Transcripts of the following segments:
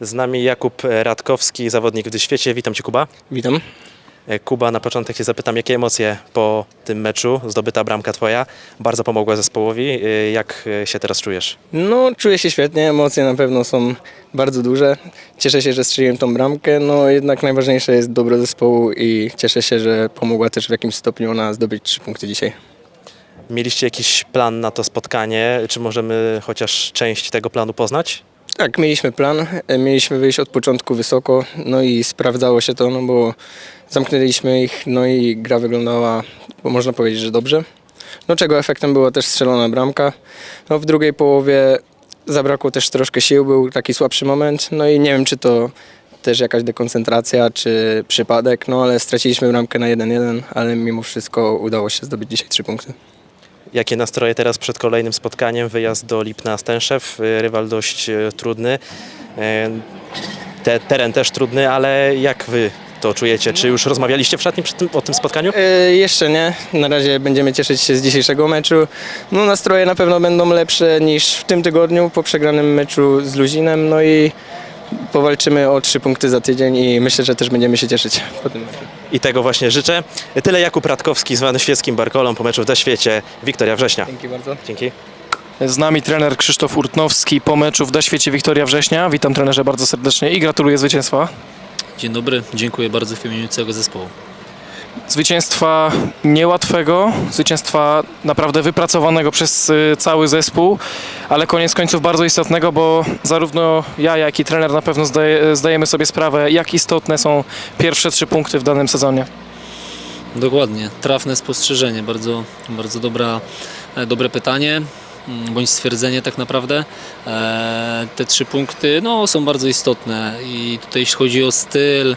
Z nami Jakub Radkowski, zawodnik w świecie. Witam Cię Kuba. Witam. E, Kuba, na początek Cię zapytam, jakie emocje po tym meczu, zdobyta bramka Twoja, bardzo pomogła zespołowi. E, Jak e, się teraz czujesz? No, czuję się świetnie, emocje na pewno są bardzo duże. Cieszę się, że strzeliłem tą bramkę, no jednak najważniejsze jest dobro zespołu i cieszę się, że pomogła też w jakimś stopniu ona zdobyć trzy punkty dzisiaj. Mieliście jakiś plan na to spotkanie? Czy możemy chociaż część tego planu poznać? Tak, mieliśmy plan, e, mieliśmy wyjść od początku wysoko, no i sprawdzało się to, no bo zamknęliśmy ich, no i gra wyglądała, można powiedzieć, że dobrze. No czego efektem była też strzelona bramka. No w drugiej połowie zabrakło też troszkę sił, był taki słabszy moment, no i nie wiem czy to też jakaś dekoncentracja, czy przypadek, no ale straciliśmy bramkę na 1-1, ale mimo wszystko udało się zdobyć dzisiaj trzy punkty. Jakie nastroje teraz przed kolejnym spotkaniem? Wyjazd do Lipna Stęszew, e, rywal dość e, trudny. E, Te, teren też trudny, ale jak Wy to czujecie? Czy już rozmawialiście w szatni tym, o tym spotkaniu? E, jeszcze nie. Na razie będziemy cieszyć się z dzisiejszego meczu. No, nastroje na pewno będą lepsze niż w tym tygodniu po przegranym meczu z Luzinem. No i powalczymy o trzy punkty za tydzień i myślę, że też będziemy się cieszyć po tym meczu. I tego właśnie życzę. Tyle Jakub Radkowski, zwany świeckim Barkolą po meczu w Świecie. Wiktoria Września. Dzięki bardzo. Dzięki. Z nami trener Krzysztof Urtnowski po meczu w Świecie Wiktoria Września. Witam trenerze bardzo serdecznie i gratuluję zwycięstwa. Dzień dobry, dziękuję bardzo w imieniu całego zespołu. Zwycięstwa niełatwego, zwycięstwa naprawdę wypracowanego przez y, cały zespół, ale koniec końców bardzo istotnego, bo zarówno ja, jak i trener na pewno zdaje, zdajemy sobie sprawę, jak istotne są pierwsze trzy punkty w danym sezonie. Dokładnie, trafne spostrzeżenie, bardzo, bardzo dobra, e, dobre pytanie, mm, bądź stwierdzenie tak naprawdę. E, Te trzy punkty no, są bardzo istotne i tutaj jeśli chodzi o styl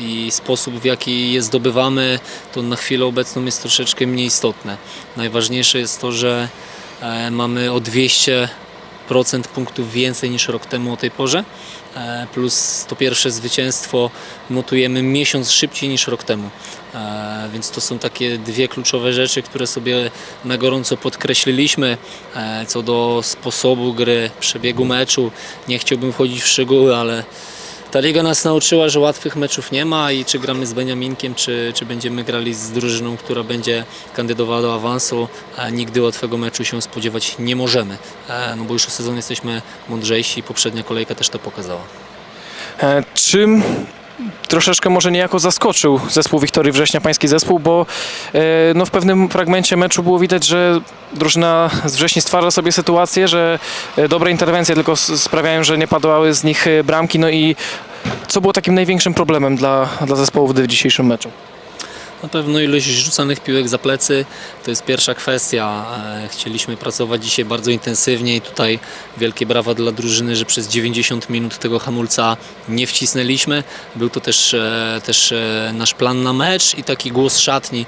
i sposób w jaki je zdobywamy, to na chwilę obecną jest troszeczkę mniej istotne. Najważniejsze jest to, że e, mamy o 200 procent punktów więcej niż rok temu o tej porze. E, Plus to pierwsze zwycięstwo notujemy miesiąc szybciej niż rok temu. E, Więc to są takie dwie kluczowe rzeczy, które sobie na gorąco podkreśliliśmy. Co do sposobu gry, przebiegu meczu, nie chciałbym wchodzić w szczegóły, ale ta liga nas nauczyła, że łatwych meczów nie ma i czy gramy z Beniaminkiem, czy, czy będziemy grali z drużyną, która będzie kandydowała do awansu, e, nigdy łatwego meczu się spodziewać nie możemy. E, No bo już o sezon jesteśmy mądrzejsi i poprzednia kolejka też to pokazała. E, Czym troszeczkę może niejako zaskoczył zespół Wiktorii Września, pański zespół, bo e, no, w pewnym fragmencie meczu było widać, że drużyna z Wrześni stwarza sobie sytuację, że e, dobre interwencje tylko sprawiają, że nie padały z nich e, bramki, no i co było takim największym problemem dla, dla zespołów w dzisiejszym meczu? Na pewno ilość rzucanych piłek za plecy to jest pierwsza kwestia. E, Chcieliśmy pracować dzisiaj bardzo intensywnie i tutaj wielkie brawa dla drużyny, że przez 90 minut tego hamulca nie wcisnęliśmy. Był to też, e, też e, nasz plan na mecz i taki głos szatni,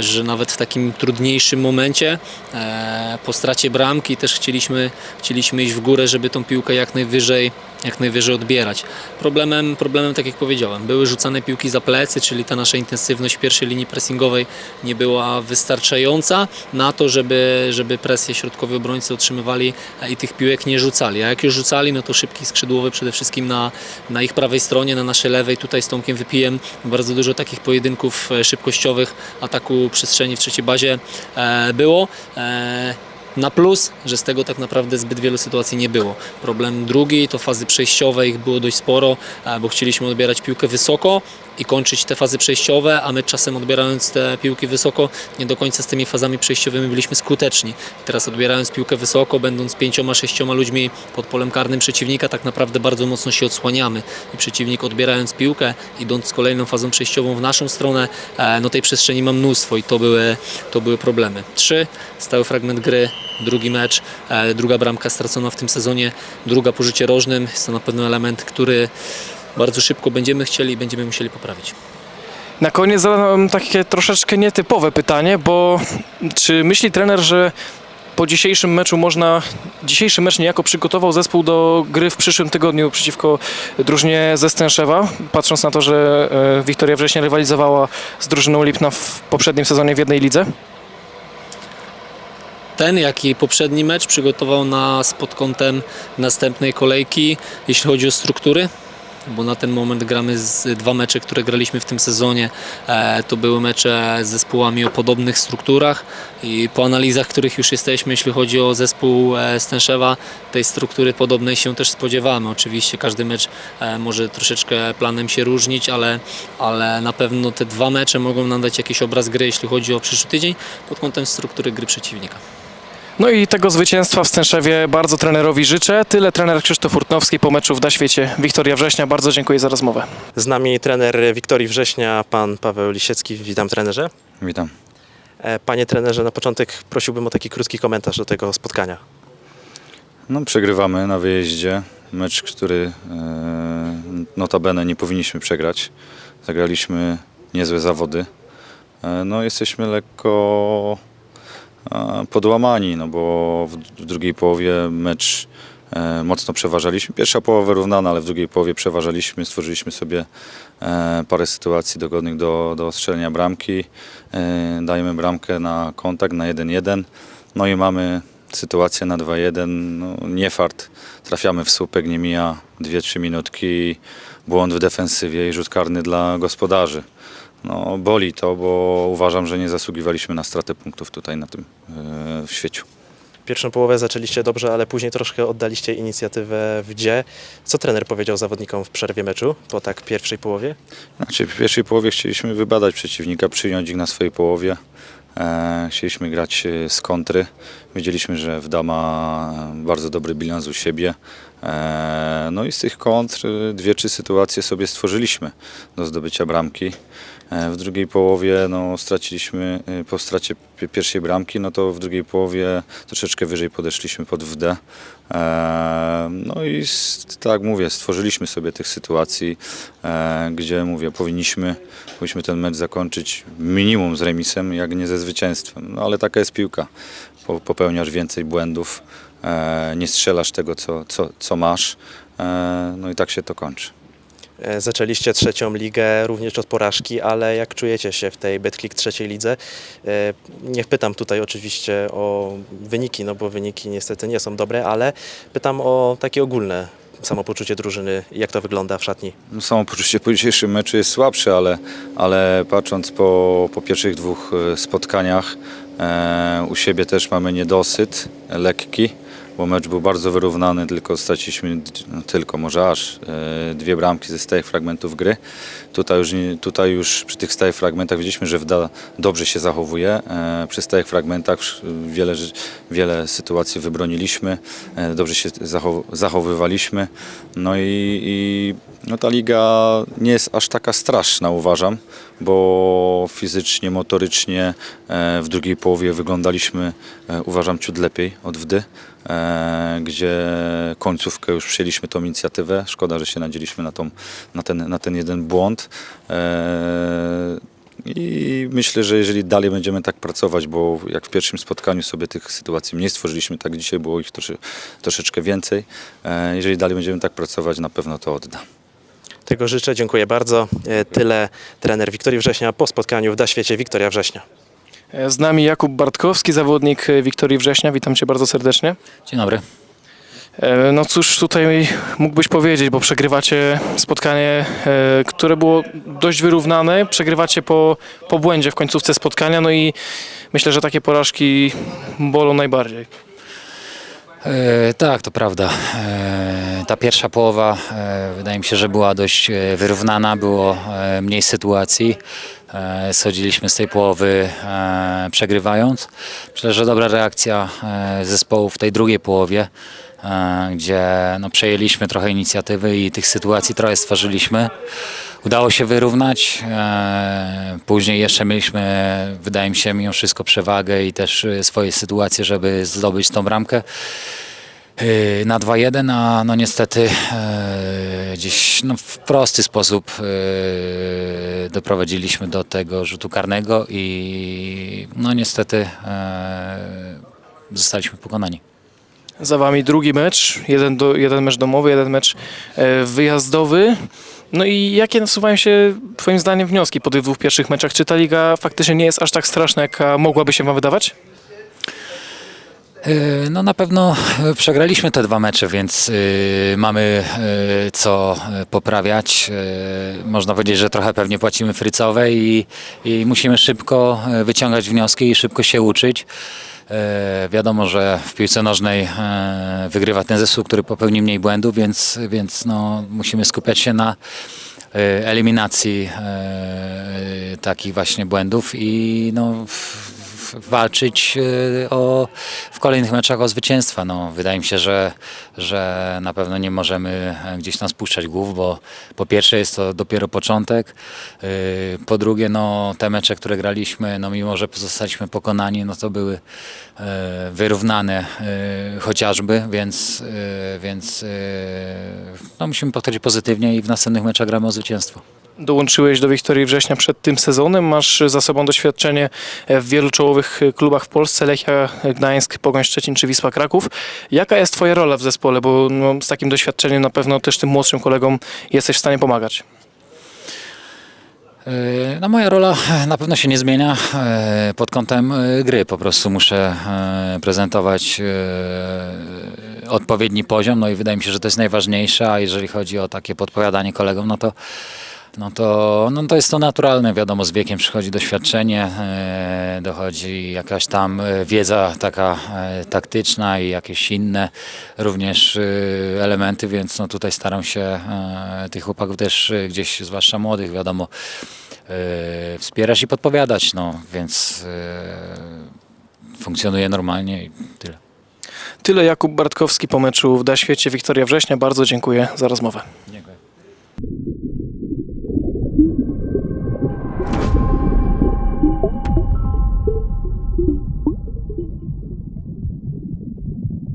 że nawet w takim trudniejszym momencie po stracie bramki też chcieliśmy, chcieliśmy iść w górę, żeby tą piłkę jak najwyżej jak najwyżej odbierać. Problemem, problemem, tak jak powiedziałem, były rzucane piłki za plecy, czyli ta nasza intensywność pierwszej linii pressingowej nie była wystarczająca na to, żeby, żeby presję środkowi obrońcy otrzymywali e, i tych piłek nie rzucali. A jak już rzucali, no to szybki skrzydłowy przede wszystkim na, na ich prawej stronie, na naszej lewej. Tutaj z Tomkiem Wypijem bardzo dużo takich pojedynków e, szybkościowych, ataku przestrzeni w trzeciej bazie e, było. Na plus, że z tego tak naprawdę zbyt wielu sytuacji nie było. Problem drugi to fazy przejściowe, ich było dość sporo, e, bo chcieliśmy odbierać piłkę wysoko i kończyć te fazy przejściowe, a my czasem odbierając te piłki wysoko, nie do końca z tymi fazami przejściowymi byliśmy skuteczni. Teraz odbierając piłkę wysoko, będąc pięcioma, sześcioma ludźmi pod polem karnym przeciwnika, tak naprawdę bardzo mocno się odsłaniamy. I przeciwnik odbierając piłkę, idąc z kolejną fazą przejściową w naszą stronę, e, no tej przestrzeni ma mnóstwo i to były, to były problemy. Trzy, stały fragment gry, drugi mecz, e, druga bramka stracona w tym sezonie, druga po rzucie rożnym. Jest to na pewno element, który bardzo szybko będziemy chcieli i będziemy musieli poprawić. Na koniec zadam takie troszeczkę nietypowe pytanie, bo czy myśli trener, że po dzisiejszym meczu można, dzisiejszy mecz niejako przygotował zespół do gry w przyszłym tygodniu przeciwko drużynie ze Stęszewa, patrząc na to, że e, Wiktoria Września rywalizowała z drużyną Lipna w poprzednim sezonie w jednej lidze? Ten, jak i poprzedni mecz przygotował nas pod kątem następnej kolejki, jeśli chodzi o struktury. Bo na ten moment gramy z dwa mecze, które graliśmy w tym sezonie. E, to były mecze z zespołami o podobnych strukturach i po analizach, których już jesteśmy, jeśli chodzi o zespół e, Stęszewa, tej struktury podobnej się też spodziewamy. Oczywiście każdy mecz e, może troszeczkę planem się różnić, ale, ale na pewno te dwa mecze mogą nam dać jakiś obraz gry, jeśli chodzi o przyszły tydzień, pod kątem struktury gry przeciwnika. No i tego zwycięstwa w Stęszewie bardzo trenerowi życzę. Tyle trener Krzysztof Urtnowski po meczu w Daświecie Wiktoria Września. Bardzo dziękuję za rozmowę. Z nami trener Wiktorii Września, pan Paweł Lisiecki. Witam trenerze. Witam. E, Panie trenerze, na początek prosiłbym o taki krótki komentarz do tego spotkania. No, przegrywamy na wyjeździe. Mecz, który e, notabene nie powinniśmy przegrać. Zagraliśmy niezłe zawody. E, no, jesteśmy lekko podłamani, no bo w, drugiej połowie mecz e, mocno przeważaliśmy. Pierwsza połowa wyrównana, ale w drugiej połowie przeważaliśmy. Stworzyliśmy sobie e, parę sytuacji dogodnych do, do strzelenia bramki. E, dajemy bramkę na kontakt na 1-1. No i mamy sytuację na 2-1. No, nie fart. Trafiamy w słupek, nie mija 2-3 minutki. Błąd w defensywie i rzut karny dla gospodarzy. No, boli to, bo uważam, że nie zasługiwaliśmy na stratę punktów tutaj na tym e, w świeciu. Pierwszą połowę zaczęliście dobrze, ale później troszkę oddaliście inicjatywę w dzie. Co trener powiedział zawodnikom w przerwie meczu po tak pierwszej połowie? Znaczy, w pierwszej połowie chcieliśmy wybadać przeciwnika, przyjąć ich na swojej połowie. E, chcieliśmy grać e, z kontry. Wiedzieliśmy, że Wda ma bardzo dobry bilans u siebie. E, no i z tych kontr e, dwie, trzy sytuacje sobie stworzyliśmy do zdobycia bramki. E, w drugiej połowie no, straciliśmy, e, po stracie pi- pierwszej bramki, no to w drugiej połowie troszeczkę wyżej podeszliśmy pod WD. E, No i tak mówię, stworzyliśmy sobie tych sytuacji, gdzie mówię, powinniśmy, powinniśmy ten mecz zakończyć minimum z remisem, jak nie ze zwycięstwem. No ale taka jest piłka. Po- Popełniasz więcej błędów, nie strzelasz tego, co, co, co masz. e, No i tak się to kończy. E, Zaczęliście trzecią ligę również od porażki, ale jak czujecie się w tej Betclick trzeciej lidze? E, Nie pytam tutaj oczywiście o wyniki, no bo wyniki niestety nie są dobre, ale pytam o takie ogólne samopoczucie drużyny, jak to wygląda w szatni. No, Samopoczucie po dzisiejszym meczu jest słabsze, ale, ale patrząc po, po pierwszych dwóch e, spotkaniach, e, u siebie też mamy niedosyt lekki, bo mecz był bardzo wyrównany, tylko straciliśmy, no, tylko może aż e, dwie bramki ze stałych fragmentów gry. Tutaj już, tutaj już przy tych stałych fragmentach widzieliśmy, że Wda dobrze się zachowuje. E, przy stałych fragmentach wiele, wiele sytuacji wybroniliśmy, e, dobrze się zachow, zachowywaliśmy. No i, i no ta liga nie jest aż taka straszna, uważam, bo fizycznie, motorycznie e, w drugiej połowie wyglądaliśmy, e, uważam, ciut lepiej od Wdy, e, gdzie końcówkę już przyjęliśmy tą inicjatywę. Szkoda, że się nadzieliśmy na, tą, na, ten, na ten jeden błąd. I myślę, że jeżeli dalej będziemy tak pracować, bo jak w pierwszym spotkaniu sobie tych sytuacji mniej stworzyliśmy, tak dzisiaj było ich trosze, troszeczkę więcej. Jeżeli dalej będziemy tak pracować, na pewno to odda. Tego życzę, dziękuję bardzo. E, Tyle trener Wiktorii Września po spotkaniu w Daświecie Wiktoria Września. E, Z nami Jakub Bartkowski, zawodnik e, Wiktorii Września. Witam Cię bardzo serdecznie. Dzień dobry. No cóż tutaj mógłbyś powiedzieć, bo przegrywacie spotkanie, które było dość wyrównane. Przegrywacie po, po błędzie w końcówce spotkania, no i myślę, że takie porażki bolą najbardziej. E, tak, to prawda. E, ta pierwsza połowa e, wydaje mi się, że była dość wyrównana, było mniej sytuacji. Schodziliśmy z tej połowy przegrywając. Myślę, że dobra reakcja zespołu w tej drugiej połowie, gdzie no, przejęliśmy trochę inicjatywy i tych sytuacji trochę stworzyliśmy. Udało się wyrównać. e, Później jeszcze mieliśmy, wydaje mi się, mimo wszystko przewagę i też e, swoje sytuacje, żeby zdobyć tą bramkę e, na 2-1, a no niestety e, gdzieś no, w prosty sposób e, doprowadziliśmy do tego rzutu karnego i no niestety e, zostaliśmy pokonani. Za wami drugi mecz, jeden, do, jeden mecz domowy, jeden mecz e, wyjazdowy. No i jakie nasuwają się twoim zdaniem wnioski po tych dwóch pierwszych meczach? Czy ta liga faktycznie nie jest aż tak straszna, jaka mogłaby się wam wydawać? E, No na pewno e, przegraliśmy te dwa mecze, więc mamy co poprawiać. Można powiedzieć, że trochę pewnie płacimy frycowe i, i musimy szybko wyciągać wnioski i szybko się uczyć. E, Wiadomo, że w piłce nożnej e, wygrywa ten zespół, który popełni mniej błędów, więc, więc no, musimy skupiać się na e, eliminacji takich właśnie błędów i no, walczyć e, o, w kolejnych meczach o zwycięstwa. No, wydaje mi się, że, że na pewno nie możemy e, gdzieś tam spuszczać głów, bo po pierwsze jest to dopiero początek, e, po drugie no, te mecze, które graliśmy, no, mimo że pozostaliśmy pokonani, no to były e, wyrównane e, chociażby, więc, więc no, musimy podchodzić pozytywnie i w następnych meczach gramy o zwycięstwo. Dołączyłeś do Wiktorii Września przed tym sezonem, masz za sobą doświadczenie w wielu czołowych klubach w Polsce, Lechia Gdańsk, Pogoń Szczecin czy Wisła Kraków. Jaka jest twoja rola w zespole, bo no, z takim doświadczeniem na pewno też tym młodszym kolegom jesteś w stanie pomagać? E, No moja rola na pewno się nie zmienia e, pod kątem e, gry. Po prostu muszę prezentować odpowiedni poziom, no i wydaje mi się, że to jest najważniejsze, a jeżeli chodzi o takie podpowiadanie kolegom, no to no to, no to jest to naturalne, wiadomo, z wiekiem przychodzi doświadczenie, e, dochodzi jakaś tam e, wiedza taka e, taktyczna i jakieś inne również e, elementy, więc no tutaj staram się e, tych chłopaków też e, gdzieś, zwłaszcza młodych, wiadomo, e, wspierać i podpowiadać, no więc e, funkcjonuje normalnie i tyle. Tyle Jakub Bartkowski po meczu w Da Świecie Wiktoria Września. Bardzo dziękuję za rozmowę. Dziękuję.